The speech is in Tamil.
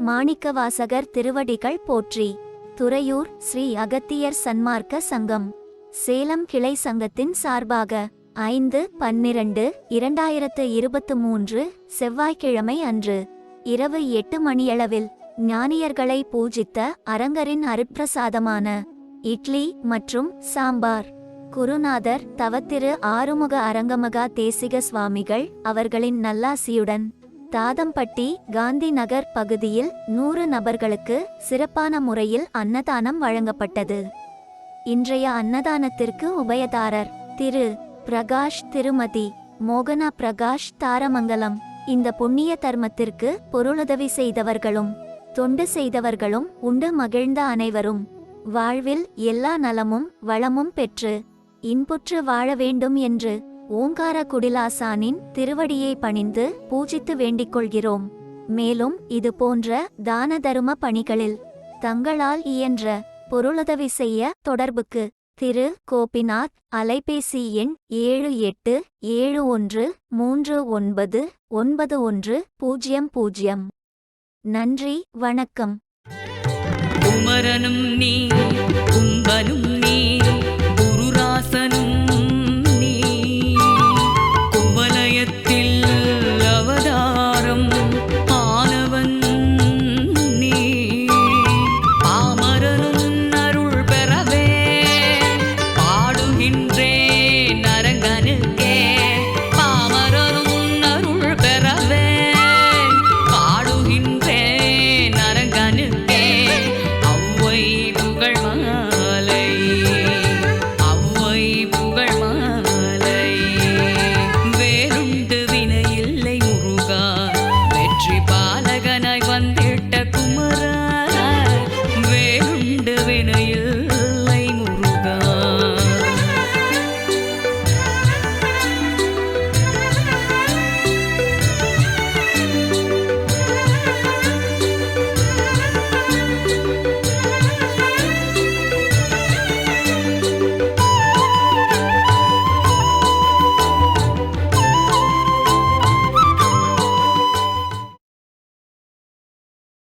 மாணிக்கவாசகர் திருவடிகள் போற்றி. துறையூர் ஸ்ரீ அகத்தியர் சன்மார்க்க சங்கம். சேலம் கிளை சங்கத்தின் சார்பாக ஐந்து பன்னிரண்டு இரண்டாயிரத்து இருபத்து மூன்று செவ்வாய்க்கிழமை அன்று இரவு எட்டு மணியளவில் ஞானியர்களை பூஜித்த அரங்கரின் அருட்பிரசாதமான இட்லி மற்றும் சாம்பார். குருநாதர் தவத்திரு ஆறுமுக அரங்கமகா தேசிக சுவாமிகள் அவர்களின் நல்லாசியுடன் தாதம்பட்டி காந்தி நகர் பகுதியில் நூறு நபர்களுக்கு சிறப்பான முறையில் அன்னதானம் வழங்கப்பட்டது. இன்றைய அன்னதானத்திற்கு உபயதாரர் திரு பிரகாஷ் திருமதி மோகனா பிரகாஷ் தாரமங்கலம். இந்த புண்ணிய தர்மத்திற்கு பொருளுதவி செய்தவர்களும் தொண்டு செய்தவர்களும் உண்டு மகிழ்ந்த அனைவரும். வாழ்வில் எல்லா நலமும் வளமும் பெற்று இன்புற்று வாழ வேண்டும் என்று ஓங்கார குடிலாசானின் திருவடியை பணிந்து பூஜித்து வேண்டிக் கொள்கிறோம் மேலும் இது போன்ற தான தரும பணிகளில் தங்களால் இயன்ற பொருளுதவி செய்ய தொடர்புக்கு திரு. கோபிநாத் அலைபேசி எண் ஏழு எட்டு ஏழு ஒன்று மூன்று ஒன்பது ஒன்பது ஒன்று பூஜ்ஜியம் பூஜ்ஜியம் நன்றி வணக்கம். குமரனும் நீ கும்பனும்